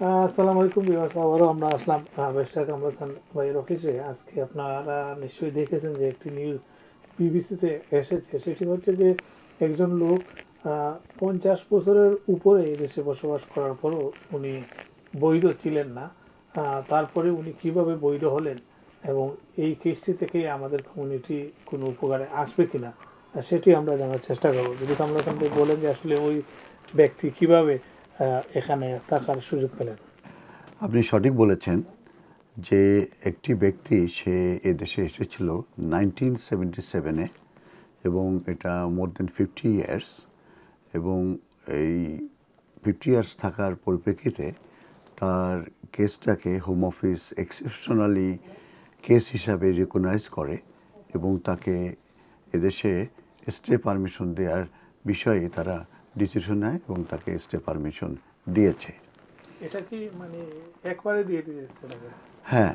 আসসালামু আলাইকুম বিভাস আবারও আমরা আসলাম বেস্টার কামরাসান ভাইয়ের অফিসে। আজকে আপনারা নিশ্চয়ই দেখেছেন যে একটি নিউজ বিবিসিতে এসেছে। সেটি হচ্ছে যে একজন লোক পঞ্চাশ বছরের উপরে দেশে বসবাস করার পরও উনি বৈধ ছিলেন না। তারপরে উনি কীভাবে বৈধ হলেন এবং এই কেসটি থেকে আমাদের কমিউনিটি কোনো উপকারে আসবে কিনা আহ, সেটি আমরা জানার চেষ্টা করব। যদি ভাই বলেন যে আসলে ওই ব্যক্তি কীভাবে এখানে থাকার সুযোগ পেলেন। আপনি সঠিক বলেছেন যে একটি ব্যক্তি, সে এদেশে এসেছিল নাইনটিন সেভেন্টি সেভেনে এবং এটা মোর দেন ফিফটি ইয়ার্স এবং এই ফিফটি ইয়ার্স থাকার পরিপ্রেক্ষিতে তার কেসটাকে হোম অফিস এক্সেপশনালি কেস হিসাবে রেকগনাইজ করে এবং তাকে এদেশে স্টে পারমিশন দেওয়ার বিষয়ে তারা ডিসিশন নেয় এবং তাকে স্টে পারমিশন দিয়েছে। এটা কি মানে একবারে দিয়ে দিয়েছে হ্যাঁ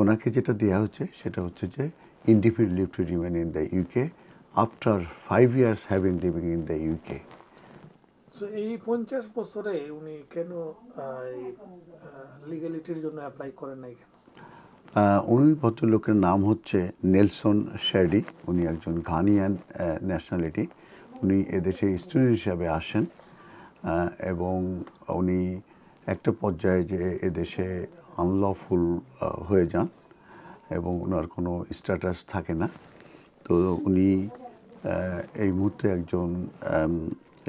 ওনাকে যেটা দেওয়া হচ্ছে সেটা হচ্ছে যে independent leave to remain in the UK after five years having living in the UK এই পঞ্চাশ বছরে উনি কেন লিগালিটির জন্য অ্যাপ্লাই করেন নাই কেন? উনি ভদ্রলোকের নাম হচ্ছে নেলসন শেডি উনি একজন ঘানিয়ান ন্যাশনালিটি উনি এদেশে স্টুডেন্ট হিসাবে আসেন এবং উনি একটা পর্যায়ে যে এদেশে আনলফুল হয়ে যান এবং ওনার কোনো স্ট্যাটাস থাকে না। তো উনি এই মুহূর্তে একজন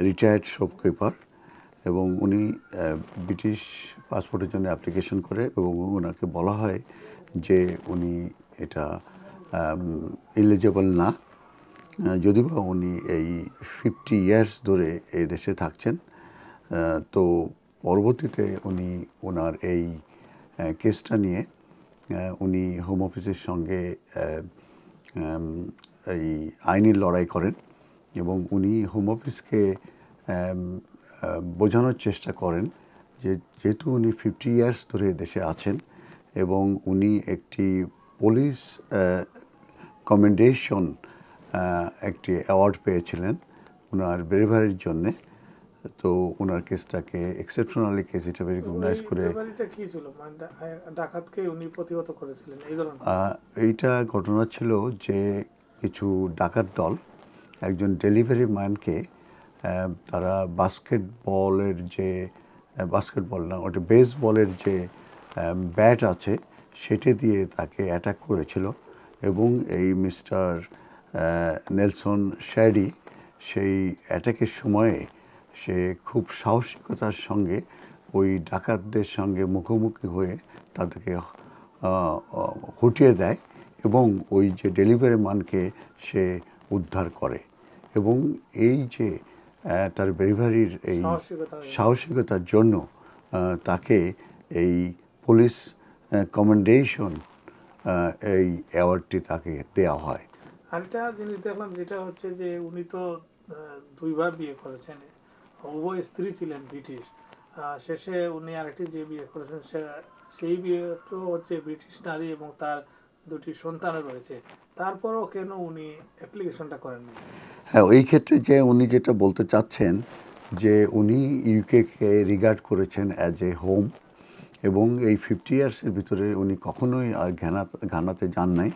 রিটায়ার্ড শপকিপার এবং উনি ব্রিটিশ পাসপোর্টের জন্য অ্যাপ্লিকেশন করে এবং ওনাকে বলা হয় যে উনি এটা ইলিজেবল না। যদিও বা উনি এই ফিফটি ইয়ার্স ধরে এই দেশে থাকছেন তো পরবর্তীতে উনি ওনার এই কেসটা নিয়ে উনি হোম অফিসের সঙ্গে এই আইনের লড়াই করেন এবং উনি হোম অফিসকে বোঝানোর চেষ্টা করেন যে যেহেতু উনি ফিফটি ইয়ার্স ধরে দেশে আছেন এবং উনি একটি পুলিশ কমেন্ডেশন একটি অ্যাওয়ার্ড পেয়েছিলেন ওনার ব্রেভারির জন্যে। তো ওনার কেসটাকে এক্সেপশনালি কেস হিসেবে রিকগনাইজ করে মানে ডাকাতকে উনি প্রতিহত করেছিলেন এইটা ঘটনা ছিল যে কিছু ডাকাত দল একজন ডেলিভারি ম্যানকে তারা বাস্কেটবলের যে বাস্কেটবল না ওটা বেসবলের যে ব্যাট আছে সেটি দিয়ে তাকে অ্যাটাক করেছিল এবং এই মিস্টার নেলসন শ্যাডি সেই অ্যাটাকের সময়ে সে খুব সাহসিকতার সঙ্গে ওই ডাকাতদের সঙ্গে মুখোমুখি হয়ে তাদেরকে হটিয়ে দেয় এবং ওই যে ডেলিভারি মানকে সে উদ্ধার করে। এবং এই যে তার ডেলিভারির এই সাহসিকতার জন্য তাকে এই পুলিশ কমেন্ডেশন এই অ্যাওয়ার্ডটি তাকে দেওয়া হয়। আরেকটা জিনিস দেখলাম যেটা হচ্ছে যে উনি তো দুইবার বিয়ে করেছেন। উভয় স্ত্রী ছিলেন ব্রিটিশ। শেষে উনি আরেকটি যে বিয়ে করেছেন, সে- সেই বিয়ে তো হচ্ছে ব্রিটিশ নারী এবং তার দুটি সন্তানও রয়েছে। তারপরও কেন উনি অ্যাপ্লিকেশনটা করেননি? হ্যাঁ এই ক্ষেত্রে যে উনি যেটা বলতে চাচ্ছেন যে উনি ইউকেকে রিগার্ড করেছেন অ্যাজ এ হোম এবং এই ফিফটি ইয়ার্সের ভিতরে উনি কখনোই আর ঘানা, ঘানাতে যান নাই।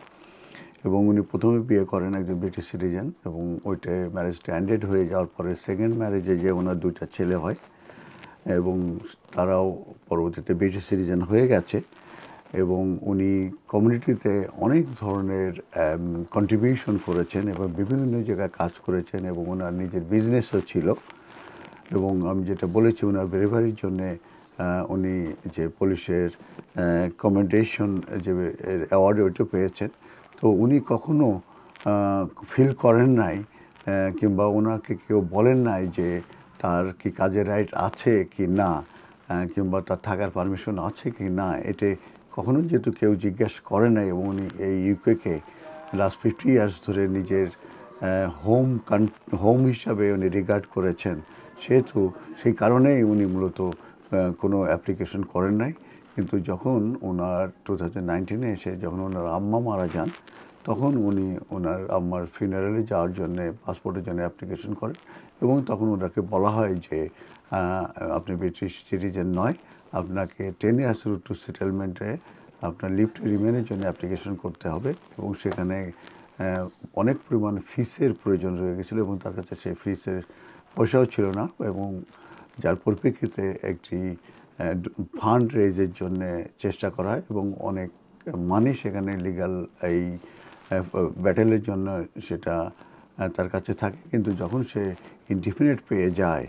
এবং উনি প্রথমে বিয়ে করেন একজন ব্রিটিশ সিটিজেন এবং ওইটা ম্যারেজটা এন্ডেড হয়ে যাওয়ার পরে সেকেন্ড ম্যারেজে যে ওনার দুইটা ছেলে হয় এবং তারাও পরবর্তীতে ব্রিটিশ সিটিজেন হয়ে গেছে এবং উনি কমিউনিটিতে অনেক ধরনের কন্ট্রিবিউশন করেছেন এবং বিভিন্ন জায়গায় কাজ করেছেন এবং ওনার নিজের বিজনেসও ছিল এবং আমি যেটা বলেছি ওনার ব্রেভারির জন্যে উনি যে পুলিশের কমেন্ডেশন যে অ্যাওয়ার্ড ওইটা পেয়েছেন। তো উনি কখনো ফিল করেন নাই কিংবা ওনাকে কেউ বলেন নাই যে তার কি কাজের রাইট আছে কি না কিংবা তার থাকার পারমিশন আছে কি না, এতে কখনো যেহেতু কেউ জিজ্ঞেস করে নাই এবং উনি এই ইউকেকে লাস্ট ফিফটি ইয়ার্স ধরে নিজের হোম কান হোম হিসাবে উনি রিগার্ড করেছেন। সেহেতু সেই কারণেই উনি মূলত কোনো অ্যাপ্লিকেশন করেন নাই। কিন্তু যখন ওনার টু থাউজেন্ড নাইনটিনে এসে, যখন ওনার আম্মা মারা যান, তখন উনি ওনার আম্মার ফিনারেলে যাওয়ার জন্যে পাসপোর্টের জন্য অ্যাপ্লিকেশন করেন এবং তখন ওনাকে বলা হয় যে আপনি ব্রিটিশ সিটিজেন নয়, আপনাকে টেন ইয়ার্স রুট টু সেটেলমেন্টে আপনার লিভ টু রিমেনের জন্য অ্যাপ্লিকেশন করতে হবে এবং সেখানে অনেক পরিমাণ ফিসের প্রয়োজন রয়ে গেছিল এবং তার কাছে সেই ফিসের পয়সাও ছিল না এবং যার পরিপ্রেক্ষিতে একটি ফান্ড রেজের জন্য চেষ্টা করা হয় এবং অনেক মানি সেখানে লিগাল এই ব্যাটেলের জন্য সেটা তার কাছে থাকে। কিন্তু যখন সে ইনডিফিনিট পেয়ে যায়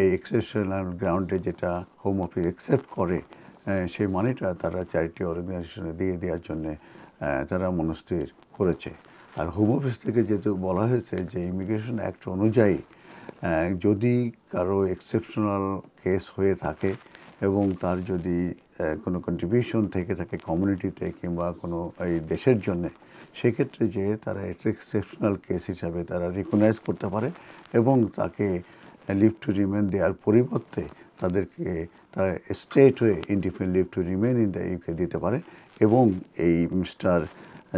এই এক্সেপশনাল গ্রাউন্ডে যেটা হোম অফিস অ্যাকসেপ্ট করে সেই মানিটা তারা চ্যারিটি অর্গানাইজেশনে দিয়ে দেওয়ার জন্যে তারা মনস্থির করেছে। আর হোম অফিস থেকে যেহেতু বলা হয়েছে যে ইমিগ্রেশন অ্যাক্ট অনুযায়ী যদি কারও এক্সেপশনাল কেস হয়ে থাকে এবং তার যদি কোনো কন্ট্রিবিউশন থেকে থাকে কমিউনিটিতে কিংবা কোনো, এই দেশের জন্যে, সেক্ষেত্রে যে তারা এক্সেপশনাল কেস হিসাবে তারা রিকগনাইজ করতে পারে এবং তাকে লিভ টু রিমেন দেওয়ার পরিবর্তে তাদেরকে তারা স্ট্রেট হয়ে indefinite leave to remain in the UK দিতে পারে এবং এই মিস্টার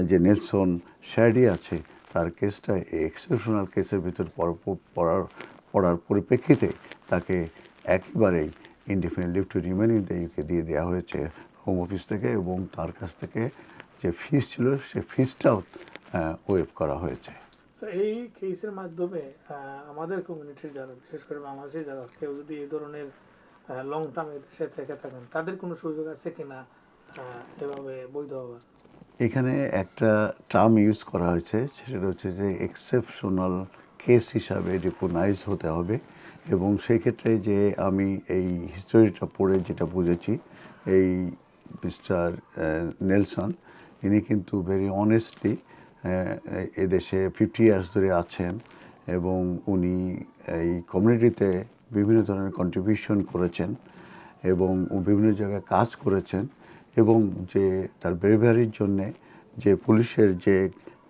যে নেলসন শ্যাডি আছে, তার কেসটা এই এক্সেপশনাল কেসের ভিতর পড়- পড়ার পড়ার পরিপ্রেক্ষিতে তাকে একেবারেই indefinite leave to remain in the UK দিয়ে দেওয়া হয়েছে হোম অফিস থেকে এবং তার কাছ থেকে যে ফিস ছিল সে ফিসটাও ওয়েভ করা হয়েছে। এই কেসের মাধ্যমে আমাদের কমিউনিটির যারা বিশেষ করে বাংলাদেশের যারা কেউ যদি এই ধরনের লং টার্ম দেশে থেকে থাকেন তাদের কোনো সুযোগ আছে কি না এভাবে বৈধ হওয়ার? এখানে একটা টার্ম ইউজ করা হয়েছে সেটা হচ্ছে যে এক্সেপশনাল কেস হিসাবে রিকগনাইজ হতে হবে। এবং সেই ক্ষেত্রে যে আমি এই হিস্টোরিটা পড়ে যেটা বুঝেছি, এই মিস্টার নেলসন, ইনি কিন্তু ভেরি অনেস্টলি এদেশে ফিফটি ইয়ার্স ধরে আছেন এবং উনি এই কমিউনিটিতে বিভিন্ন ধরনের কন্ট্রিবিউশন করেছেন এবং বিভিন্ন জায়গায় কাজ করেছেন এবং যে তার ব্রেভারির জন্যে যে পুলিশের যে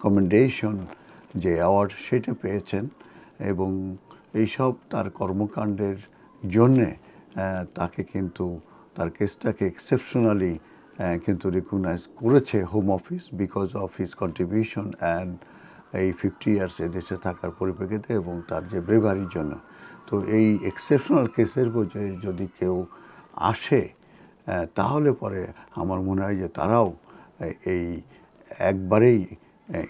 কমেন্ডেশন যে অ্যাওয়ার্ড সেটা পেয়েছেন এবং এইসব তার কর্মকাণ্ডের জন্যে তাকে কিন্তু, তার কেসটাকে এক্সেপশনালি কিন্তু রিকগনাইজ করেছে home office because of his contribution and এই ফিফটি ইয়ার্স এদেশে থাকার পরিপ্রেক্ষিতে এবং তার যে ব্রেভারির জন্য। তো এই এক্সেপশনাল কেসের যদি কেউ আসে তাহলে পরে আমার মনে হয় যে তারাও এই একবারেই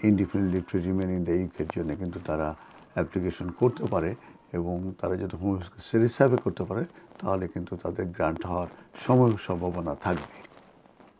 independent leave remain in the ইউকের জন্য কিন্তু তারা অ্যাপ্লিকেশন করতে পারে এবং তারা যদি হোম হিসাবে করতে পারে, তাহলে কিন্তু তাদের গ্রান্ট হওয়ার সময় সম্ভাবনা থাকবে